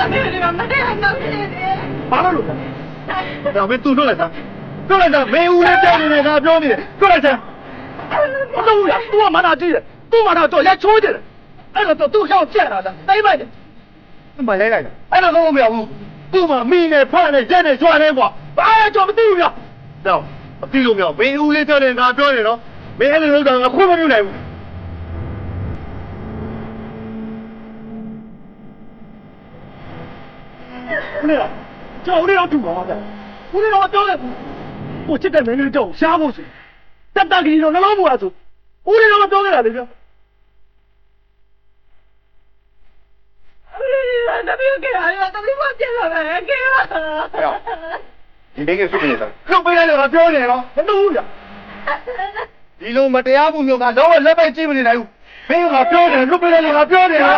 သမီးတို့ကမတရားနောက်နေတယ်ဘာလို့လဲဒါပဲသူတို့လိုက်တာသူတို့လိုက်တာမေဦးနဲ့တက်နေတယ်ငါပြောနေတယ်သူတို့လိုက်တာမတော်ဘူးလားသူကမနာကြည့်တယ်သူ့မနာတော့ရချိုးကြတယ်အဲ့တော့သူ့ရောက်ကျက်လာတာတိုင်းပိုက်တယ်မလဲလိုက်တာအဲ့တော့တော့မပြောဘူးသူ့မှာမိနဲ့ဖနဲ့ရက်နဲ့ကျွာနေကွာဘာလဲကြော်မသိဘူးဗျာတော့အတိလို့မပြောမေဦးလေးတက်နေငါပြောနေတော့မင်းအဲ့လိုလုပ်တာငါခွင့်မပြုနိုင်ဘူး ဦးလေးတော့ကျွန်တော်ဦးလေးတော့တူပါပါဗျဦးလေးတော့ပြောတယ်ကိုချစ်တဲ့မင်းလေးတော့ရှားဖို့ဆိုတက်တက်ကလေးတော့နှလုံးမူရဆိုဦးလေးတော့ပြောခဲ့တာလေဗျသမီးကလည်းသမီးမပြတ်လာပဲကေဒီမင်းကစုနေတယ်နှုတ်ပေးလိုက်တော့ပြောနေတော့မနှုတ်ဘူးဗျဒီလိုမတရားမှုမျိုးကတော့လက်ပဲကြည့်မနေနိုင်ဘူးမင်းကပြောတ